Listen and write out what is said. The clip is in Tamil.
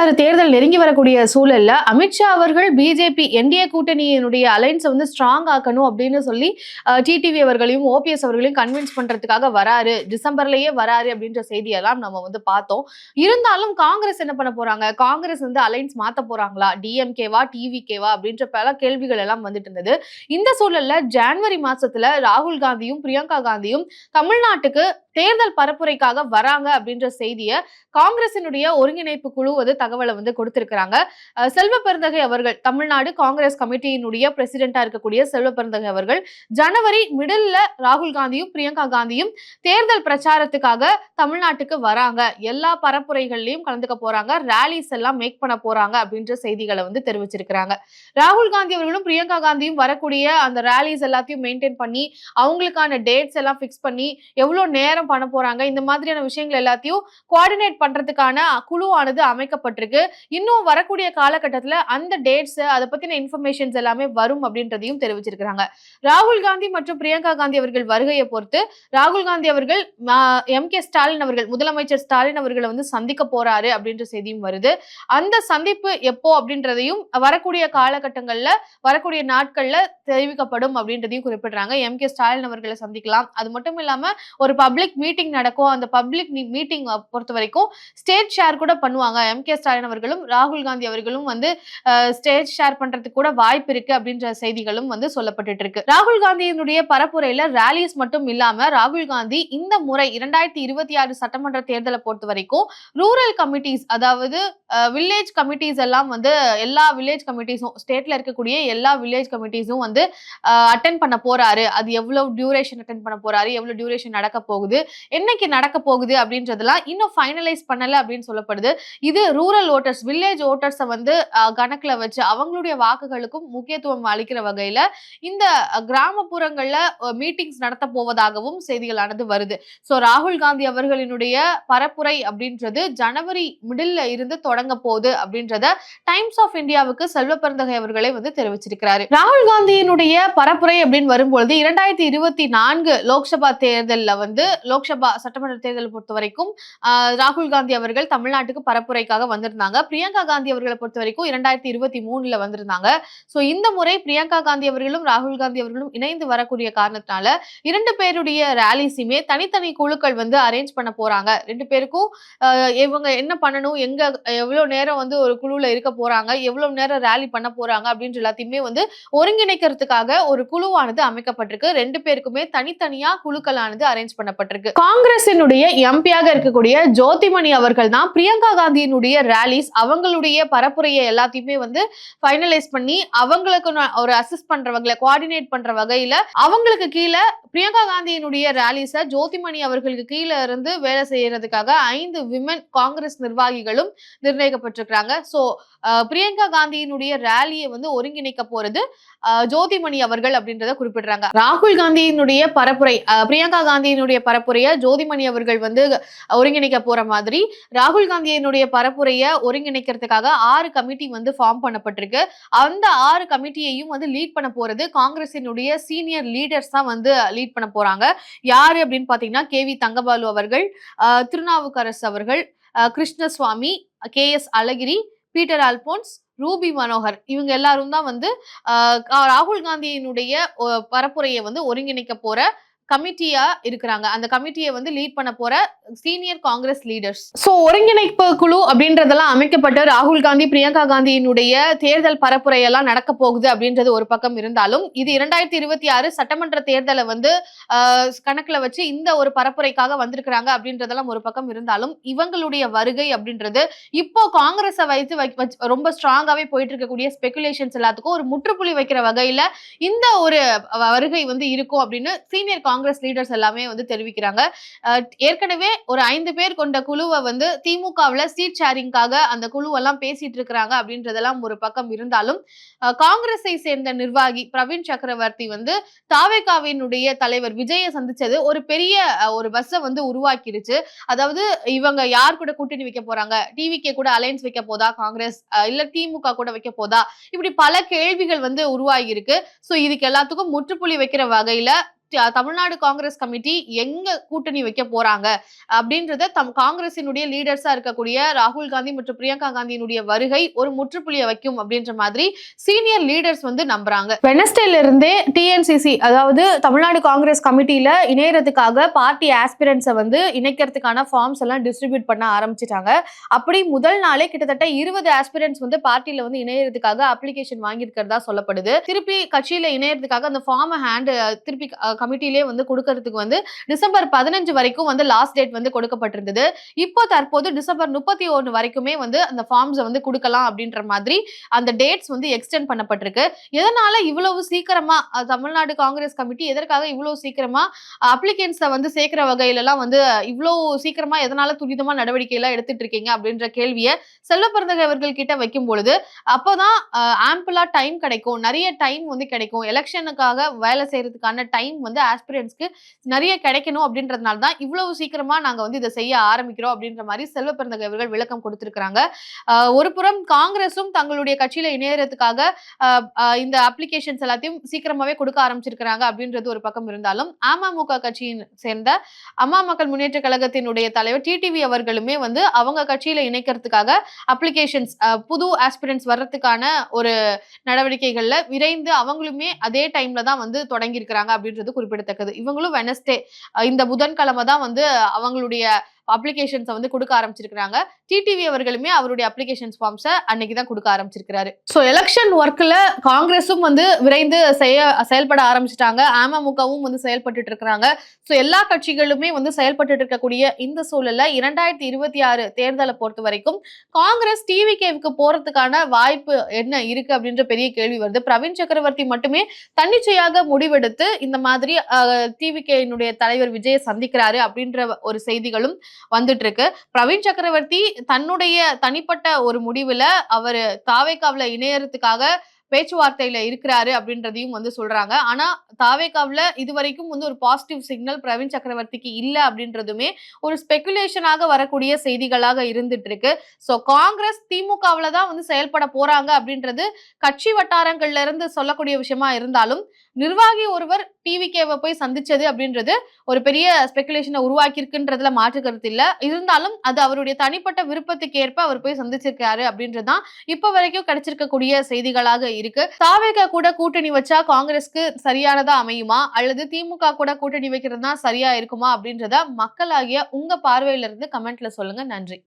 ஆறு தேர்தல் நெருங்கி வரக்கூடிய சூழல்ல அமித்ஷா அவர்கள் பிஜேபி என்டிஏ கூட்டணியினுடைய அலைன்ஸை வந்து ஸ்ட்ராங் ஆக்கணும் அப்படின்னு சொல்லி டிடிவி அவர்களையும் ஓபிஎஸ் அவர்களையும் கன்வின்ஸ் பண்றதுக்காக வராரு. டிசம்பர்லயே வராரு அப்படின்ற செய்தியெல்லாம் நம்ம வந்து பார்த்தோம். இருந்தாலும் காங்கிரஸ் என்ன பண்ண போறாங்க? காங்கிரஸ் வந்து அலைன்ஸ் மாத்த போறாங்களா? டிஎம்கேவா டிவிகேவா அப்படின்ற பல கேள்விகள் எல்லாம் வந்துட்டு இருந்தது. இந்த சூழல்ல ஜான்வரி மாசத்துல ராகுல் காந்தியும் பிரியங்கா காந்தியும் தமிழ்நாட்டுக்கு தேர்தல் பரப்புரைக்காக வராங்க அப்படின்ற செய்தியை காங்கிரசினுடைய ஒருங்கிணைப்பு குழு வந்து தகவலை வந்து கொடுத்திருக்கிறாங்க. செல்வ பெருந்தகை அவர்கள் தமிழ்நாடு காங்கிரஸ் கமிட்டியினுடைய பிரசிடென்டா இருக்கக்கூடிய செல்வ பெருந்தகை அவர்கள் ஜனவரி மிடில்ல ராகுல் காந்தியும் பிரியங்கா காந்தியும் தேர்தல் பிரச்சாரத்துக்காக தமிழ்நாட்டுக்கு வராங்க. எல்லா பரப்புரைகள்லயும் கலந்துக்க போறாங்க. ரேலிஸ் எல்லாம் மேக் பண்ண போறாங்க அப்படின்ற செய்திகளை வந்து தெரிவிச்சிருக்கிறாங்க. ராகுல் காந்தி அவர்களும் பிரியங்கா காந்தியும் வரக்கூடிய அந்த ரேலிஸ் எல்லாத்தையும் மெயின்டைன் பண்ணி அவங்களுக்கான டேட்ஸ் எல்லாம் ஃபிக்ஸ் பண்ணி எவ்வளவு நேரம் பண்ண போறாங்க இந்த மாதிரியான விஷயங்கள் எல்லாத்தையும் கோஆர்டினேட் பண்றதுக்கான குழுவானது அமைக்கப்பட்டு அமைக்கப்பட்டிருக்கு இன்னும் வரக்கூடிய காலகட்டத்துல அந்த டேட்ஸ் அதை பத்தின இன்ஃபர்மேஷன்ஸ் எல்லாமே வரும் அப்படின்றதையும் தெரிவிச்சிருக்கிறாங்க. ராகுல் காந்தி மற்றும் பிரியங்கா காந்தி அவர்கள் வருகையை பொறுத்து ராகுல் காந்தி அவர்கள் எம் கே ஸ்டாலின் அவர்கள் முதலமைச்சர் ஸ்டாலின் அவர்களை வந்து சந்திக்க போறாரு அப்படின்ற செய்தியும் வருது. அந்த சந்திப்பு எப்போ அப்படின்றதையும் வரக்கூடிய காலகட்டங்கள்ல வரக்கூடிய நாட்கள்ல தெரிவிக்கப்படும் அப்படின்றதையும் குறிப்பிடுறாங்க. எம் கே ஸ்டாலின் அவர்களை சந்திக்கலாம். அது மட்டும் இல்லாம ஒரு பப்ளிக் மீட்டிங் நடக்கும். அந்த பப்ளிக் மீட்டிங் பொறுத்த வரைக்கும் ஸ்டேட் ஷேர் கூட பண்ணுவாங்க. எம் கே ஸ்டாலின் அவர்களும் ராகுல் காந்தி அவர்களும் வந்து ஸ்டேஜ் ஷேர் பண்றதுக்கு கூட வாய்ப்பு இருக்கு அப்படின்ற செய்திகளும் வந்து சொல்லப்பட்டு இருக்கு. ராகுல் காந்தியினுடைய பரப்புரையில ரேலிஸ் மட்டும் இல்லாம ராகுல் காந்தி இந்த முறை இரண்டாயிரத்தி இருபத்தி ஆறு சட்டமன்ற தேர்தலை பொறுத்த வரைக்கும் ரூரல் கமிட்டிஸ் அதாவது வில்லேஜ் கமிட்டிஸ் எல்லாம் வந்து எல்லா வில்லேஜ் கமிட்டிஸும் ஸ்டேட்ல இருக்கக்கூடிய எல்லா வில்லேஜ் கமிட்டிஸும் வந்து அட்டன் பண்ண போறாரு. அது எவ்வளவு டியூரேஷன் அட்டன் பண்ண போறாரு? எவ்வளவு டியூரேஷன் நடக்க போகுது? என்னைக்கு நடக்க போகுது அப்படின்றதெல்லாம் இன்னும் ஃபைனலைஸ் பண்ணல அப்படின்னு சொல்லப்படுது. இது ரூரல் ஓட்டர்ஸ் வில்லேஜ் ஓட்டர்ஸை வந்து கணக்குல வச்சு அவங்களுடைய வாக்குகளுக்கும் முக்கியத்துவம் அளிக்கிற வகையில இந்த கிராமப்புறங்கள்ல மீட்டிங்ஸ் நடத்த போவதாகவும் செய்திகளானது வருது. சோ ராகுல் காந்தி அவர்களினுடைய பரப்புரை அப்படின்றது ஜனவரி மிடில்ல இருந்து தொடங்க போகுது அப்படின்றத டைம்ஸ் ஆஃப் இந்தியாவுக்கு செல்வ பெருந்தகை அவர்களே வந்து தெரிவிச்சிருக்கிறாரு. ராகுல் காந்தியின் காந்தியினுடைய பரப்புரை அப்படின்னு வரும்பொழுது இரண்டாயிரத்தி இருபத்தி நான்கு லோக்சபா தேர்தலில் வந்து லோக்சபா சட்டமன்ற தேர்தலை பொறுத்த வரைக்கும் ராகுல் காந்தி அவர்கள் தமிழ்நாட்டுக்கு பரப்புரைக்காக வந்திருந்தாங்க. பிரியங்கா காந்தி அவர்களை பொறுத்த வரைக்கும் இரண்டாயிரத்தி இருபத்தி மூணுல வந்திருந்தாங்க. ஸோ இந்த முறை பிரியங்கா காந்தி அவர்களும் ராகுல் காந்தி அவர்களும் இணைந்து வரக்கூடிய காரணத்தினால இரண்டு பேருடைய ரேலிஸுமே தனித்தனி குழுக்கள் வந்து அரேஞ்ச் பண்ண போறாங்க. ரெண்டு பேருக்கும் இவங்க என்ன பண்ணணும் எங்க எவ்வளவு நேரம் வந்து ஒரு குழுல இருக்க போறாங்க எவ்வளவு நேரம் ரேலி பண்ண போறாங்க அப்படின்ற எல்லாத்தையுமே வந்து ஒருங்கிணைக்கிறதுக்காக ஒரு குழுவானது அமைக்கப்பட்டிருக்கு. ரெண்டு பேருக்குமே தனித்தனியா குழுக்களானது அரேஞ்ச் பண்ணப்பட்டிருக்கு. காங்கிரசினுடைய எம்பியாக இருக்கக்கூடிய ஜோதிமணி அவர்கள் தான் பிரியங்கா காந்தியினுடைய ரேலிஸ் அவங்களுடைய பரப்புரையை எல்லாத்தையுமே வந்து ஃபைனலைஸ் பண்ணி அவங்களுக்கு ஒரு அசிஸ்ட் பண்ற வகையில கோஆர்டினேட் பண்ற வகையில அவங்களுக்கு கீழே பிரியங்கா காந்தியினுடைய ரேலிஸ ஜோதிமணி அவர்களுக்கு கீழே இருந்து வேலை செய்யறதுக்காக ஐந்து விமன் காங்கிரஸ் நிர்வாகிகளும் நிர்ணயிக்கப்பட்டிருக்கிறாங்க. சோ பிரியங்கா காந்தியினுடைய ரேலியை வந்து ஒருங்கிணைக்க போறது ஜோ ஜோதிமணி அவர்கள் அப்படின்றத குறிப்பிடுறாங்க. ராகுல் காந்தியினுடைய பரப்புரை பிரியங்கா காந்தியினுடைய பரப்புரையை ஜோதிமணி அவர்கள் வந்து ஒருங்கிணைக்க போற மாதிரி ராகுல் காந்தியினுடைய பரப்புரையை ஒருங்கிணைக்கிறதுக்காக ஆறு கமிட்டி வந்து ஃபார்ம் பண்ணப்பட்டிருக்கு. அந்த ஆறு கமிட்டியையும் வந்து லீட் பண்ண போறது காங்கிரசினுடைய சீனியர் லீடர்ஸ் தான் வந்து லீட் பண்ண போறாங்க. யாரு அப்படின்னு பாத்தீங்கன்னா கே வி தங்கபாலு அவர்கள் திருநாவுக்கரசு அவர்கள் Krishnasamy K S Alagiri Peter Alphonse Ruby Manohar. இவங்க எல்லாரும் தான் வந்து ராகுல் காந்தியினுடைய பரப்புரையை வந்து ஒருங்கிணைக்க போற கமிட்டியா இருக்கிறாங்க. அந்த கமிட்டியை வந்து லீட் பண்ண போற சீனியர் காங்கிரஸ் லீடர்ஸ் சோ ஒருங்கிணைப்பு குழு அப்படின்றதெல்லாம் அமைக்கப்பட்ட ராகுல் காந்தி பிரியங்கா காந்தியினுடைய தேர்தல் பரப்புரையெல்லாம் நடக்க போகுது அப்படின்றது ஒரு பக்கம் இருந்தாலும் இது இரண்டாயிரத்தி இருபத்தி ஆறு சட்டமன்ற தேர்தலை வந்து கணக்கில் கணக்குல வச்சு இந்த ஒரு பரப்புரைக்காக வந்திருக்கிறாங்க அப்படின்றதெல்லாம் ஒரு பக்கம் இருந்தாலும் இவங்களுடைய வருகை அப்படின்றது இப்போ காங்கிரஸை வைத்து ரொம்ப ஸ்ட்ராங்காவே போயிட்டு இருக்கக்கூடிய ஸ்பெகுலேஷன்ஸ் எல்லாத்துக்கும் ஒரு முற்றுப்புள்ளி வைக்கிற வகையில இந்த ஒரு வருகை வந்து இருக்கும் அப்படின்னு சீனியர் காங்கிரஸ் காங்கிரஸ் லீடர்ஸ் எல்லாமே வந்து தெரிவிக்கிறாங்க. அஹ் ஏற்கனவே ஒரு ஐந்து பேர் கொண்ட குழுவை வந்து திமுகவுல சீட் ஷேரிங்காக அந்த குழுவெல்லாம் பேசிட்டு இருக்கிறாங்க அப்படின்றதெல்லாம் ஒரு பக்கம் இருந்தாலும் காங்கிரஸை சேர்ந்த நிர்வாகி பிரவீன் சக்கரவர்த்தி வந்து தாவேகாவினுடைய தலைவர் விஜயை சந்திச்சது ஒரு பெரிய ஒரு பஸ்ஸை வந்து உருவாக்கிருச்சு அதாவது இவங்க யார் கூட கூட்டணி வைக்க போறாங்க? டிவிகே கூட அலையன்ஸ் வைக்க போதா காங்கிரஸ்? இல்ல திமுக கூட வைக்க போதா? இப்படி பல கேள்விகள் வந்து உருவாகி இருக்கு ஸோ இதுக்கு எல்லாத்துக்கும் முற்றுப்புள்ளி வைக்கிற வகையில தமிழ்நாடு காங்கிரஸ் கமிட்டி எங்க கூட்டணி வைக்க போறாங்க அப்படின்றத தம் காங்கிரசினுடைய லீடர்ஸா இருக்கக்கூடிய ராகுல் காந்தி மற்றும் பிரியங்கா காந்தியினுடைய வருகை ஒரு முற்றுப்புள்ளியை வைக்கும் அப்படின்ற மாதிரி சீனியர் லீடர்ஸ் வந்து நம்புறாங்க. வெனஸ்டேல இருந்தே டிஎன்சிசி அதாவது தமிழ்நாடு காங்கிரஸ் கமிட்டியில இணையறதுக்காக பார்ட்டி ஆஸ்பிரன்ஸை வந்து இணைக்கிறதுக்கான ஃபார்ம்ஸ் எல்லாம் டிஸ்ட்ரிபியூட் பண்ண ஆரம்பிச்சிட்டாங்க. அப்படி முதல் நாளே கிட்டத்தட்ட இருபது ஆஸ்பிரன்ஸ் வந்து பார்ட்டியில வந்து இணையறதுக்காக அப்ளிகேஷன் வாங்கியிருக்கிறதா சொல்லப்படுது. திருப்பி கட்சியில இணையறதுக்காக அந்த ஃபார்மை ஹேண்ட் திருப்பி கமிட்டிலே வந்து கொடுக்கறதுக்கு வந்து டிசம்பர் பதினஞ்சு வரைக்கும் வந்து லாஸ்ட் டேட் வந்து கொடுக்கப்பட்டிருந்தது. இப்போ தற்போது டிசம்பர் முப்பத்தி ஒன்று வரைக்குமே வந்து அந்த ஃபார்ம்ஸை வந்து கொடுக்கலாம் அப்படின்ற மாதிரி அந்த டேட்ஸ் வந்து எக்ஸ்டெண்ட் பண்ணப்பட்டிருக்கு. எதனால இவ்வளவு சீக்கிரமா தமிழ்நாடு காங்கிரஸ் கமிட்டி எதற்காக இவ்வளவு சீக்கிரமா அப்ளிகேன்ஸை வந்து சேர்க்கிற வகையிலலாம் வந்து இவ்வளவு சீக்கிரமா எதனால துரிதமா நடவடிக்கை எல்லாம் எடுத்துட்டு இருக்கீங்க அப்படின்ற கேள்வியை செல்வ பிறந்தகை அவர்கள் கிட்ட வைக்கும் பொழுது அப்போதான் ஆம்பிளா டைம் கிடைக்கும். நிறைய டைம் வந்து கிடைக்கும். எலெக்ஷனுக்காக வேலை செய்யறதுக்கான டைம் வந்து ஆஸ்பிரியன்ஸ்க்கு நிறைய கிடைக்கணும் அப்படின்றதுனால தான் இவ்வளவு சீக்கிரமா நாங்க வந்து இதை செய்ய ஆரம்பிக்கிறோம் அப்படின்ற மாதிரி செல்வ பிறந்தகை அவர்கள் விளக்கம் கொடுத்திருக்கிறாங்க. ஒரு புறம் காங்கிரஸும் தங்களுடைய கட்சியில இணையறதுக்காக இந்த அப்ளிகேஷன்ஸ் எல்லாத்தையும் சீக்கிரமாவே கொடுக்க ஆரம்பிச்சிருக்கிறாங்க அப்படின்றது ஒரு பக்கம் இருந்தாலும் அமமுக கட்சியின் சேர்ந்த அம்மா மக்கள் முன்னேற்ற கழகத்தினுடைய தலைவர் டிடிவி அவர்களுமே வந்து அவங்க கட்சியில இணைக்கிறதுக்காக அப்ளிகேஷன்ஸ் புது ஆஸ்பிரன்ஸ் வர்றதுக்கான ஒரு நடவடிக்கைகள்ல விரைந்து அவங்களுமே அதே டைம்ல தான் வந்து தொடங்கியிருக்கிறாங்க அப்படின்றது குறிப்பிடத்தக்கது. இவங்களும் வெனஸ்டே இந்த புதன்கிழமை தான் வந்து அவங்களுடைய அப்ளிகேஷன்ஸை வந்து கொடுக்க ஆரம்பிச்சிருக்கிறாங்க. டிடிவி அவர்களுமே அவருடைய அப்ளிகேஷன்ஸ் ஃபார்ம்ஸை அன்னைக்கு தான் கொடுக்க ஆரம்பிச்சிருக்கிறாரு. ஸோ எலெக்ஷன் ஒர்க்கில் காங்கிரஸும் வந்து விரைந்து செய்ய செயல்பட ஆரம்பிச்சிட்டாங்க. அமமுகவும் வந்து செயல்பட்டு இருக்கிறாங்க ஸோ எல்லா கட்சிகளுமே வந்து செயல்பட்டு இருக்கக்கூடிய இந்த சூழல்ல இரண்டாயிரத்தி இருபத்தி ஆறு தேர்தலை பொறுத்த வரைக்கும் காங்கிரஸ் டிவிகேவுக்கு போறதுக்கான வாய்ப்பு என்ன இருக்கு அப்படின்ற பெரிய கேள்வி வருது. பிரவீன் சக்கரவர்த்தி மட்டுமே தன்னிச்சையாக முடிவெடுத்து இந்த மாதிரி டிவிகேனுடைய தலைவர் விஜயை சந்திக்கிறாரு அப்படின்ற ஒரு செய்திகளும் வந்துட்டு இருக்கு பிரவீன் சக்கரவர்த்தி தன்னுடைய தனிப்பட்ட ஒரு முடிவுல அவர் தாவேக்காவில இணையறதுக்காக பேச்சுவார்த்தையில இருக்கிறாரு அப்படின்றதையும் வந்து சொல்றாங்க. ஆனா தாவேகாவில் இது வரைக்கும் வந்து ஒரு பாசிட்டிவ் சிக்னல் பிரவீன் சக்கரவர்த்திக்கு இல்லை அப்படின்றதுமே ஒரு ஸ்பெகுலேஷனாக வரக்கூடிய செய்திகளாக இருந்துட்டு இருக்கு ஸோ காங்கிரஸ் திமுகவில் தான் வந்து செயல்பட போறாங்க அப்படின்றது கட்சி வட்டாரங்கள்ல இருந்து சொல்லக்கூடிய விஷயமா இருந்தாலும் நிர்வாகி ஒருவர் டிவிகேவை போய் சந்திச்சது அப்படின்றது ஒரு பெரிய ஸ்பெகுலேஷனை உருவாக்கி இருக்குன்றதுல மாற்று கருத்து இல்லை. இருந்தாலும் அது அவருடைய தனிப்பட்ட விருப்பத்துக்கு ஏற்ப அவர் போய் சந்திச்சிருக்காரு அப்படின்றதுதான் இப்போ வரைக்கும் கிடைச்சிருக்கக்கூடிய செய்திகளாக இருக்கு. தாவேகா கூட கூட்டணி வச்சா காங்கிரஸ்க்கு சரியானதா அமையுமா? அல்லது திமுக கூட கூட்டணி வைக்கிறது தான் சரியா இருக்குமா? அப்படின்றத மக்களாகிய உங்க பார்வையில இருந்து கமெண்ட்ல சொல்லுங்க. நன்றி.